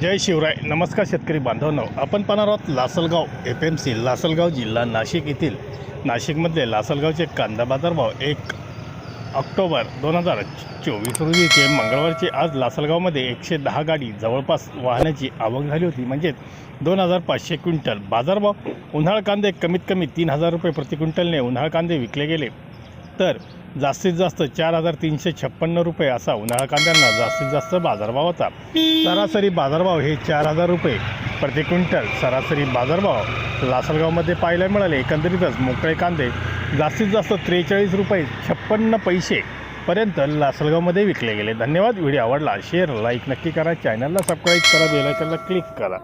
जय शिवराय. नमस्कार शेतकरी बांधवांनो. आपण पाहणार आहोत Lasalgaon F M C Lasalgaon जिल्हा नाशिक येथील. नाशिकमधले लासलगावचे कांदा बाजारभाव एक ऑक्टोबर दोन हजार चोवीस रोजीचे मंगळवारचे आज लासलगावमध्ये एकशे दहा गाडी जवळपास वाहनाची आवक झाली होती. म्हणजेच दोन हजार पाचशे क्विंटल बाजारभाव उन्हाळ कांदे कमीत कमी तीन हजार रुपये प्रति क्विंटलने उन्हाळ कांदे विकले गेले. तर जास्तीत जास्त चार हजार तीनशे छप्पन्न रुपये असा उन्हाळा कांद्यांना जास्तीत जास्त बाजारभाव होता. सरासरी बाजारभाव हे चार हजार रुपये प्रति क्विंटल. सरासरी बाजारभाव लासलगावमध्ये पाहायला मिळाले. एकंदरीतच मोकळे कांदे जास्तीत जास्त त्रेचाळीस रुपये छप्पन्न पैसे पर्यंत लासलगावमध्ये विकले गेले. धन्यवाद. व्हिडिओ आवडला शेअर लाईक नक्की करा. चॅनलला सबस्क्राईब करा बेलायकनला क्लिक करा.